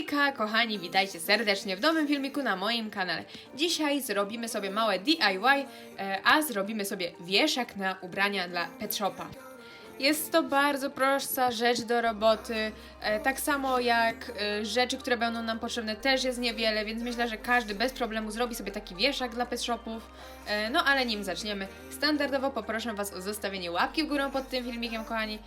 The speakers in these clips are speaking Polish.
Hejka, kochani, witajcie serdecznie w nowym filmiku na moim kanale. Dzisiaj zrobimy sobie małe DIY, e, a zrobimy sobie wieszak na ubrania dla Pet Shopa. Jest to bardzo prosta rzecz do roboty, e, tak samo jak e, rzeczy, które będą nam potrzebne też jest niewiele, więc myślę, że każdy bez problemu zrobi sobie taki wieszak dla pet shopów. E, No ale nim zaczniemy, standardowo poproszę Was o zostawienie łapki w górę pod tym filmikiem, kochani,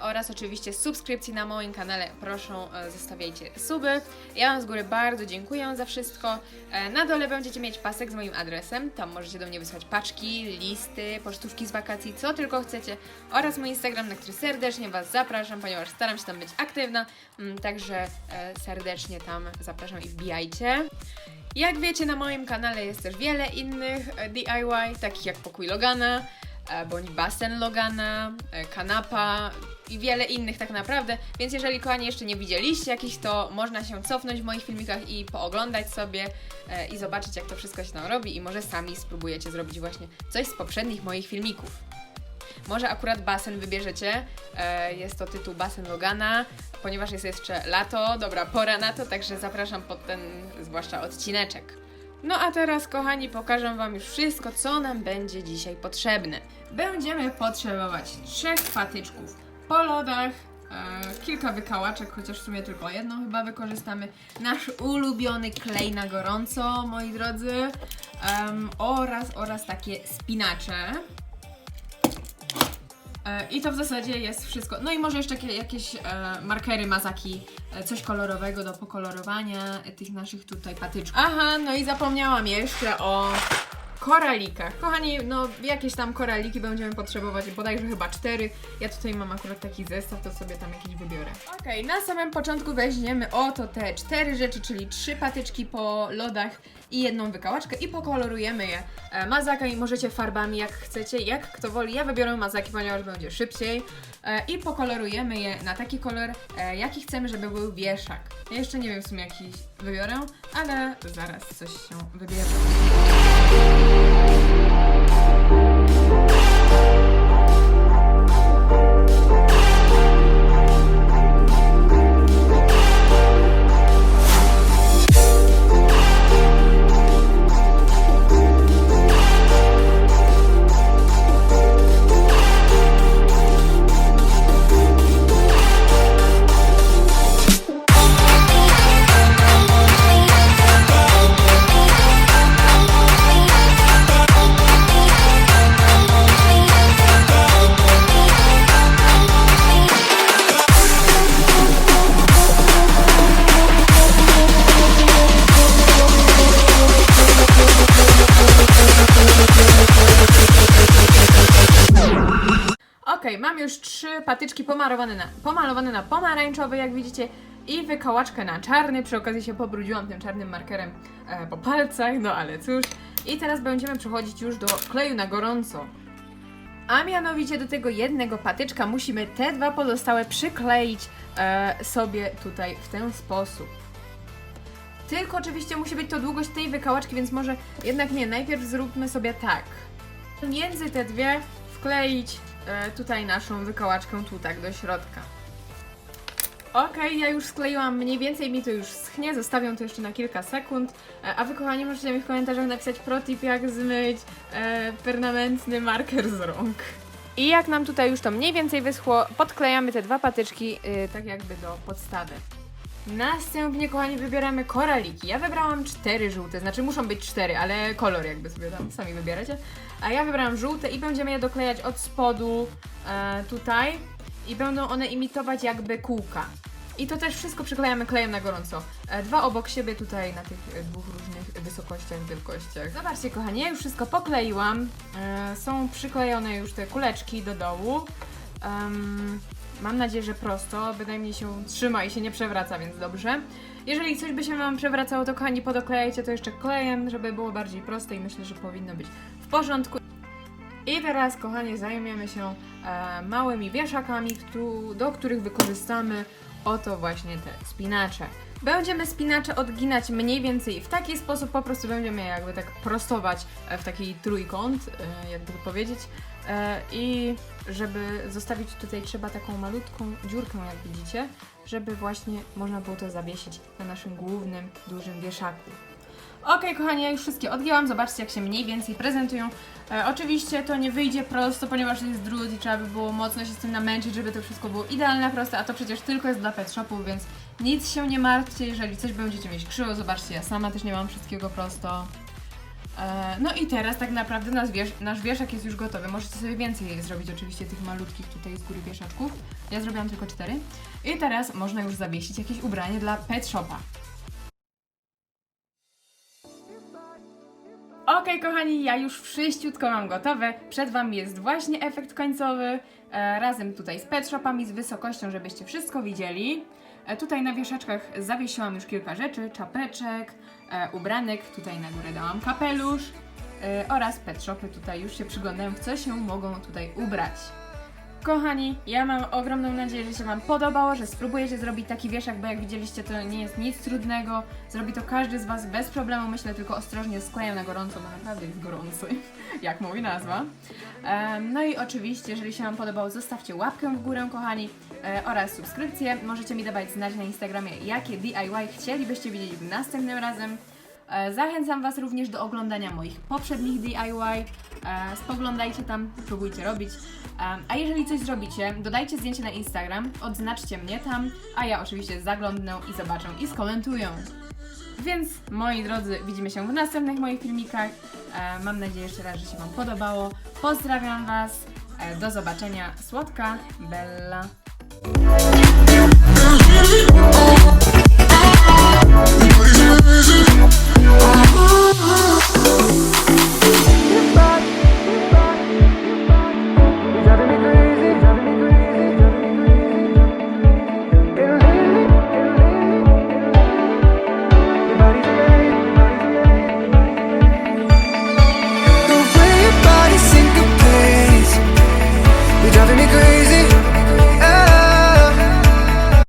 oraz oczywiście subskrypcji na moim kanale. Proszę, zostawiajcie suby. Ja Wam z góry bardzo dziękuję za wszystko. Na dole będziecie mieć pasek z moim adresem, tam możecie do mnie wysłać paczki, listy, pocztówki z wakacji, co tylko chcecie, oraz mój Instagram, na który serdecznie Was zapraszam, ponieważ staram się tam być aktywna, mm, także e, serdecznie tam zapraszam i wbijajcie. Jak wiecie, na moim kanale jest też wiele innych e, DIY, takich jak pokój Logana, e, bądź basen Logana, kanapa i wiele innych tak naprawdę, więc jeżeli kochani jeszcze nie widzieliście jakichś, to można się cofnąć w moich filmikach i pooglądać sobie i zobaczyć jak to wszystko się tam robi i może sami spróbujecie zrobić właśnie coś z poprzednich moich filmików. Może akurat basen wybierzecie. E, jest to tytuł Basen Logana, ponieważ jest jeszcze lato, dobra pora na to, także zapraszam pod ten zwłaszcza odcineczek. No a teraz, kochani, pokażę Wam już wszystko, co nam będzie dzisiaj potrzebne. Będziemy potrzebować trzech patyczków po lodach, e, kilka wykałaczek, chociaż w sumie tylko jedną chyba wykorzystamy. Nasz ulubiony klej na gorąco, moi drodzy, oraz, oraz takie spinacze. E, I to w zasadzie jest wszystko. No i może jeszcze jakie- jakieś e, markery, mazaki, e, coś kolorowego do pokolorowania tych naszych tutaj patyczków. Aha, no i zapomniałam jeszcze o koralikach. Kochani, no jakieś tam koraliki będziemy potrzebować, bodajże chyba cztery. Ja tutaj mam akurat taki zestaw, to sobie tam jakiś wybiorę. Okej, na samym początku weźmiemy oto te cztery rzeczy, czyli trzy patyczki po lodach i jedną wykałaczkę i pokolorujemy je e, mazakami, możecie farbami jak chcecie, jak kto woli. Ja wybiorę mazaki, ponieważ będzie szybciej e, i pokolorujemy je na taki kolor, e, jaki chcemy, żeby był wieszak. Ja jeszcze nie wiem w sumie jaki wybiorę, ale zaraz coś się wybierze. Okej, mam już trzy patyczki pomalowane na, pomalowane na jak widzicie, i wykałaczkę na czarny. Przy okazji się pobrudziłam tym czarnym markerem e, po palcach, no ale cóż. I teraz będziemy przechodzić już do kleju na gorąco. A mianowicie do tego jednego patyczka musimy te dwa pozostałe przykleić e, sobie tutaj w ten sposób. Tylko oczywiście musi być to długość tej wykałaczki, więc może jednak nie. Najpierw zróbmy sobie tak. Między te dwie wkleić tutaj naszą wykałaczkę tu tak do środka. Okej, ja już skleiłam mniej więcej, mi to już schnie, zostawiam to jeszcze na kilka sekund, e, a wy kochani możecie mi w komentarzach napisać protip jak zmyć e, permanentny marker z rąk. I jak nam tutaj już to mniej więcej wyschło, podklejamy te dwa patyczki e, tak jakby do podstawy. Następnie, kochani, wybieramy koraliki. Ja wybrałam cztery żółte, znaczy muszą być cztery, ale kolor jakby sobie tam sami wybieracie. A ja wybrałam żółte i będziemy je doklejać od spodu e, tutaj i będą one imitować jakby kółka. I to też wszystko przyklejamy klejem na gorąco. E, dwa obok siebie tutaj na tych e, dwóch różnych wysokościach, wielkościach. Zobaczcie kochani, ja już wszystko pokleiłam. E, są przyklejone już te kuleczki do dołu. Mam nadzieję, że prosto, bynajmniej się trzyma i się nie przewraca, więc dobrze. Jeżeli coś by się Wam przewracało, to kochani podoklejajcie to jeszcze klejem, żeby było bardziej proste i myślę, że powinno być w porządku. I teraz, kochani, zajmiemy się e, małymi wieszakami, do których wykorzystamy oto właśnie te spinacze. Będziemy spinacze odginać mniej więcej w taki sposób, po prostu będziemy jakby tak prostować e, w taki trójkąt, e, jakby to powiedzieć. E, I żeby zostawić tutaj trzeba taką malutką dziurkę, jak widzicie, żeby właśnie można było to zawiesić na naszym głównym, dużym wieszaku. Okej, kochani, ja już wszystkie odgięłam. Zobaczcie, jak się mniej więcej prezentują. E, oczywiście to nie wyjdzie prosto, ponieważ jest drut i trzeba by było mocno się z tym namęczyć, żeby to wszystko było idealne proste, a to przecież tylko jest dla pet shopów, więc nic się nie martwcie, jeżeli coś będziecie mieć krzywo. Zobaczcie, ja sama też nie mam wszystkiego prosto. E, no i teraz tak naprawdę nasz, wiesz, nasz wieszak jest już gotowy. Możecie sobie więcej zrobić oczywiście tych malutkich tutaj z góry wieszaczków. Ja zrobiłam tylko cztery. I teraz można już zawiesić jakieś ubranie dla pet shopa. Okej, kochani, ja już wszyściutko mam gotowe. Przed Wami jest właśnie efekt końcowy. E, razem tutaj z pet shopami, z wysokością, żebyście wszystko widzieli. E, tutaj na wieszaczkach zawiesiłam już kilka rzeczy, czapeczek, ubranek, tutaj na górę dałam kapelusz e, oraz pet shopy tutaj już się przyglądają, w co się mogą tutaj ubrać. Kochani, ja mam ogromną nadzieję, że się Wam podobało, że spróbujecie zrobić taki wieszak, bo jak widzieliście, to nie jest nic trudnego. Zrobi to każdy z Was bez problemu, myślę, tylko ostrożnie sklejam na gorąco, bo naprawdę jest gorący, jak mówi nazwa. No i oczywiście, jeżeli się Wam podobało, zostawcie łapkę w górę, kochani, e, oraz subskrypcję. Możecie mi dawać znać na Instagramie, jakie DIY chcielibyście widzieć następnym razem. E, Zachęcam Was również do oglądania moich poprzednich DIY. E, Spoglądajcie tam, próbujcie robić. E, A jeżeli coś zrobicie, dodajcie zdjęcie na Instagram, odznaczcie mnie tam, a ja oczywiście zaglądnę i zobaczę i skomentuję. Więc moi drodzy, widzimy się w następnych moich filmikach. E, Mam nadzieję jeszcze raz, że się Wam podobało. Pozdrawiam Was. Do zobaczenia. Słodka Bella.